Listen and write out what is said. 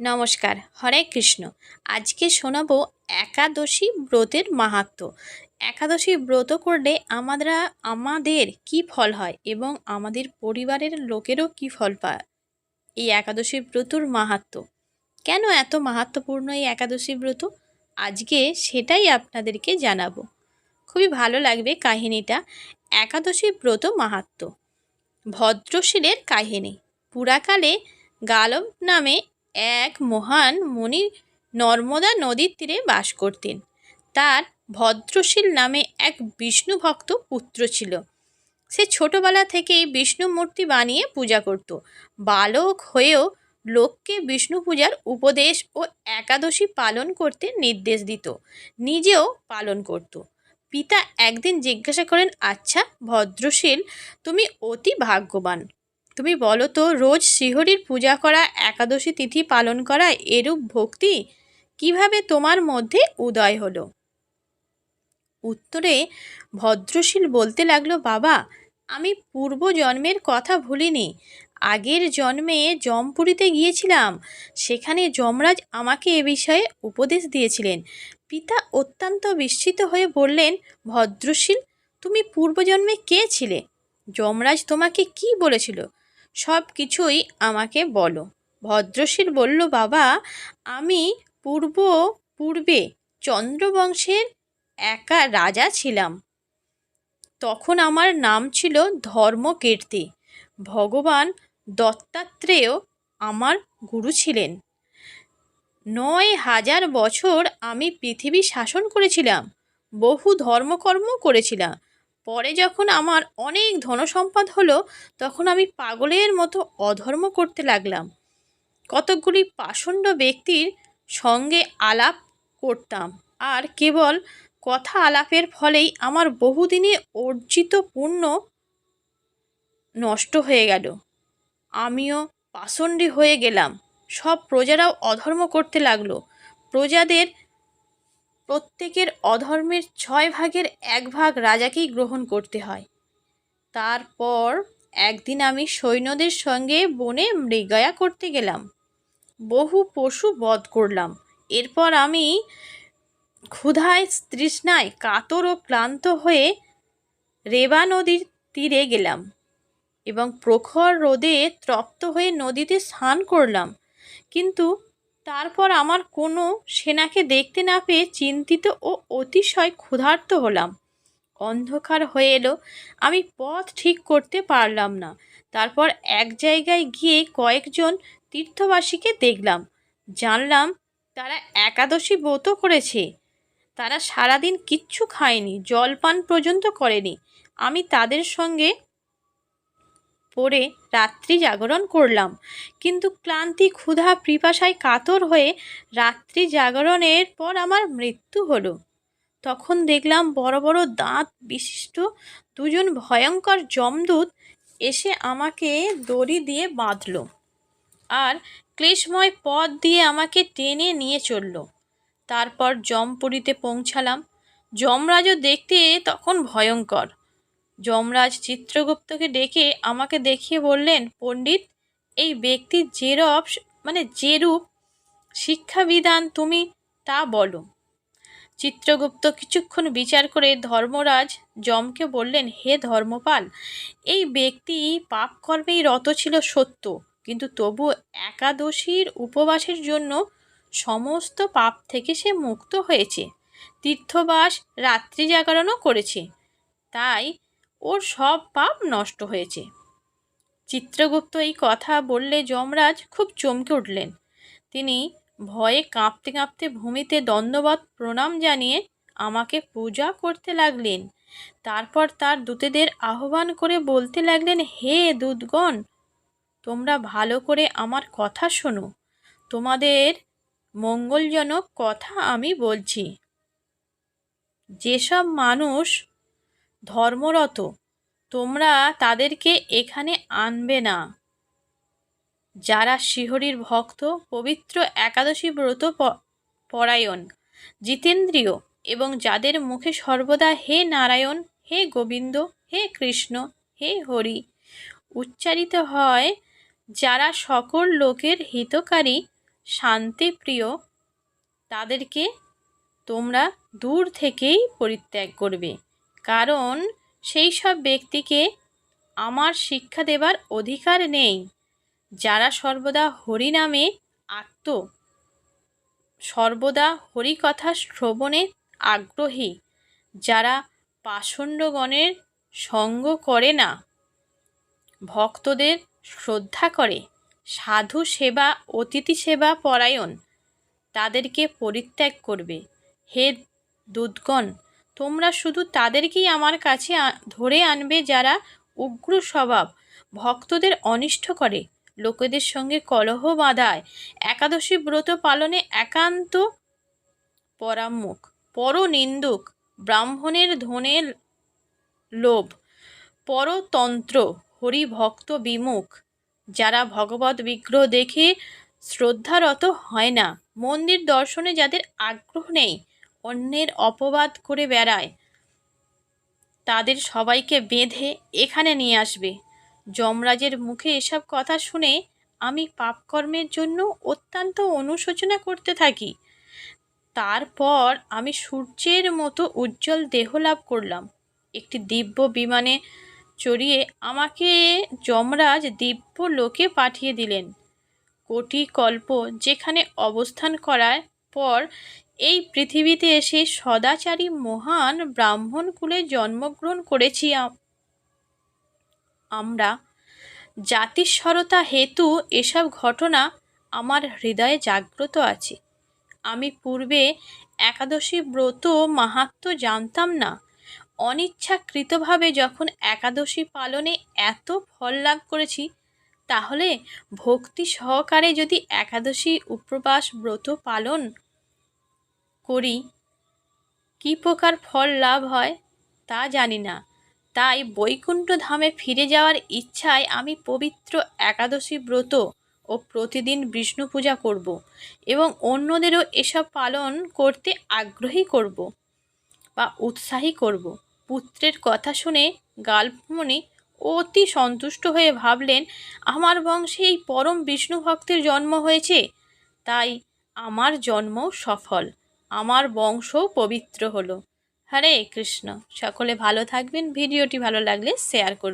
নমস্কার, হরে কৃষ্ণ। আজকে শোনাবো একাদশী ব্রতের মাহাত্ম্য একাদশী ব্রত করলে আমরা, আমাদের কি ফল হয় এবং আমাদের পরিবারের লোকেরও কি ফল পায় এই একাদশী ব্রতর মাহাত্ম্য কেন এত মাহাত্মপূর্ণ এই একাদশী ব্রত? আজকে সেটাই আপনাদেরকে জানাব। খুবই ভালো লাগবে কাহিনীটা। একাদশী ব্রত মাহাত্ম্য ভদ্রশীলের কাহিনী। পুরাকালে গালব নামে এক মহান মুনি নর্মদা নদীর তীরে বাস করতেন। তার ভদ্রশীল নামে এক বিষ্ণু ভক্ত পুত্র ছিল। সে ছোটবেলা থেকেই বিষ্ণু মূর্তি বানিয়ে পূজা করত। বালক হয়েও লোককে বিষ্ণু পূজার উপদেশ ও একাদশী পালন করতে নির্দেশ দিত, নিজেও পালন করত। পিতা একদিন জিজ্ঞাসা করেন আচ্ছা ভদ্রশীল, তুমি অতি ভাগ্যবান। তুমি বলো তো, রোজ শ্রীহরির পূজা করা একাদশী তিথি পালন করা এরূপ ভক্তি কীভাবে তোমার মধ্যে উদয় হলো? উত্তরে, ভদ্রশীল বলতে লাগল, বাবা, আমি পূর্ব জন্মের কথা ভুলিনি। আগের জন্মে জমপুরীতে গিয়েছিলাম। সেখানে যমরাজ আমাকে এ বিষয়ে উপদেশ দিয়েছিলেন। পিতা অত্যন্ত বিস্মিত হয়ে বললেন, ভদ্রশীল, তুমি পূর্বজন্মে কে ছিলে? যমরাজ তোমাকে কি বলেছিল? সব কিছুই আমাকে বলো। ভদ্রশীল বলল, বাবা, আমি পূর্ব, পূর্বে চন্দ্রবংশের একা রাজা ছিলাম। তখন আমার নাম ছিল ধর্মকীর্তি। ভগবান দত্তাত্রেয় আমার গুরু ছিলেন। নয় হাজার বছর আমি পৃথিবী শাসন করেছিলাম। বহু ধর্মকর্ম করেছিলাম। পরে যখন আমার অনেক ধনসম্পদ হলো, তখন আমি পাগলের মতো অধর্ম করতে লাগলাম। কতকগুলি পাষণ্ড ব্যক্তির সঙ্গে আলাপ করতাম আর কেবল কথা আলাপের ফলেই আমার বহুদিনে অর্জিত পুণ্য নষ্ট হয়ে গেল। আমিও পাষণ্ডী হয়ে গেলাম। সব প্রজারাও অধর্ম করতে লাগল। প্রজাদের প্রত্যেকের অধর্মের ছয় ভাগের এক ভাগ রাজাকেই গ্রহণ করতে হয়। তারপর একদিন আমি সৈন্যদের সঙ্গে বনে মৃগয়া করতে গেলাম। বহু পশু বধ করলাম। এরপর আমি ক্ষুধায় তৃষ্ণায় কাতর ও ক্লান্ত হয়ে রেবা নদীর তীরে গেলাম এবং প্রখর রোদে তপ্ত হয়ে নদীতে স্নান করলাম। কিন্তু তারপর আমার কোনো সেনাকে দেখতে না পেয়ে চিন্তিত ও অতিশয় ক্ষুধার্ত হলাম। অন্ধকার হয়ে এলো, আমি পথ ঠিক করতে পারলাম না। তারপর এক জায়গায় গিয়ে কয়েকজন তীর্থবাসীকে দেখলাম। জানলাম, তারা একাদশী ব্রত করেছে। তারা সারাদিন কিচ্ছু খায়নি, জলপান পর্যন্ত করেনি। আমি তাদের সঙ্গে পড়ে রাত্রি জাগরণ করলাম। কিন্তু ক্লান্তি, ক্ষুধা, পিপাসায় কাতর হয়ে রাত্রি জাগরণের পর আমার মৃত্যু হলো। তখন দেখলাম বড় বড় দাঁত বিশিষ্ট দুজন ভয়ঙ্কর যমদূত এসে আমাকে দড়ি দিয়ে বাঁধল আর ক্লেশময় পথ দিয়ে আমাকে টেনে নিয়ে চলল। তারপর জমপুরীতে পৌঁছালাম। যমরাজও দেখতে তখন ভয়ঙ্কর। যমরাজ চিত্রগুপ্তকে ডেকে আমাকে দেখিয়ে বললেন, পণ্ডিত, এই ব্যক্তির যেরূপ মানে যেরূপ শিক্ষাবিধান তুমি তা বলো। চিত্রগুপ্ত কিছুক্ষণ বিচার করে ধর্মরাজ যমকে বললেন, হে ধর্মপাল, এই ব্যক্তি পাপ কর্মেই রত ছিল সত্য, কিন্তু তবু একাদশীর উপবাসের জন্য সমস্ত পাপ থেকে সে মুক্ত হয়েছে। তীর্থবাস রাত্রি জাগরণও করেছে। তাই ওর সব পাপ নষ্ট হয়েছে। চিত্রগুপ্ত এই কথা বললে যমরাজ খুব চমকে উঠলেন। তিনি ভয়ে কাঁপতে কাঁপতে ভূমিতে দণ্ডবত প্রণাম জানিয়ে আমাকে পূজা করতে লাগলেন। তারপর তার দূতেদের আহ্বান করে বলতে লাগলেন, হে দূতগণ, তোমরা ভালো করে আমার কথা শোনো। তোমাদের মঙ্গলজনক কথা আমি বলছি। যেসব মানুষ ধর্মরত, তোমরা তাদেরকে এখানে আনবে না। যারা শিহরির ভক্ত, পবিত্র একাদশী ব্রত পরায়ণ, জিতেন্দ্রীয় এবং যাদের মুখে সর্বদা হে নারায়ণ, হে গোবিন্দ, হে কৃষ্ণ, হে হরি উচ্চারিত হয়, যারা সকল লোকের হিতকারী, শান্তিপ্রিয়, তাদেরকে তোমরা দূর থেকেই পরিত্যাগ করবে। কারণ সেই সব ব্যক্তিকে আমার শিক্ষা দেবার অধিকার নেই। যারা সর্বদা হরি নামে আত্ম, সর্বদা হরিকথা শ্রবণে আগ্রহী, যারা পাষণ্ডগণের সঙ্গ করে না, ভক্তদের শ্রদ্ধা করে, সাধু সেবা, অতিথি সেবা, পরায়ণ, তাদেরকে পরিত্যাগ করবে। হে দুধগণ তোমরা শুধু তাদেরকেই আমার কাছে ধরে আনবে যারা উগ্র স্বভাব, ভক্তদের অনিষ্ট করে। লোকেদের সঙ্গে কলহ বাঁধায়। একাদশী ব্রত পালনে একান্ত পরামুখ পরনিন্দুক, ব্রাহ্মণের ধনের লোভ, পরতন্ত্র, হরিভক্ত বিমুখ। যারা ভগবত বিগ্রহ দেখে শ্রদ্ধারত হয় না, মন্দির দর্শনে যাদের আগ্রহ নেই অন্যের অপবাদ করে বেড়ায়। তাদের সবাইকে বেঁধে এখানে নিয়ে আসবে। যমরাজের মুখে এসব কথা শুনে আমি পাপকর্মের জন্য অত্যন্ত অনুশোচনা করতে থাকি। তারপর আমি সূর্যের মতো উজ্জ্বল দেহ লাভ করলাম। একটি দিব্য বিমানে চড়িয়ে আমাকে যমরাজ দিব্য লোকে পাঠিয়ে দিলেন। কোটি কল্প যেখানে অবস্থান করার পর এই পৃথিবীতে এসে সদাচারী মহান ব্রাহ্মণ কুলে জন্মগ্রহণ করেছি আমরা। জাতিস্বরতা হেতু এসব ঘটনা আমার হৃদয়ে জাগ্রত আছে। আমি পূর্বে একাদশী ব্রত মাহাত্ম জানতাম না। অনিচ্ছাকৃতভাবে যখন একাদশী পালনে এত ফল লাভ করেছি, তাহলে ভক্তি সহকারে যদি একাদশী উপবাস ব্রত পালন করি। কী প্রকার ফল লাভ হয় তা জানি না। তাই বৈকুণ্ঠ ধামে ফিরে যাওয়ার ইচ্ছায় আমি পবিত্র একাদশী ব্রত ও প্রতিদিন বিষ্ণু পূজা করব এবং অন্যদেরও এসব পালন করতে আগ্রহী করব বা উৎসাহী করব। পুত্রের কথা শুনে গাল্পমণি অতি সন্তুষ্ট হয়ে ভাবলেন, আমার বংশে এই পরম বিষ্ণু ভক্তের জন্ম হয়েছে, তাই আমার জন্ম সফল। আমার বংশও পবিত্র হলো। হরে কৃষ্ণ। সকলে ভালো থাকবেন। ভিডিওটি ভালো লাগলে শেয়ার করবেন।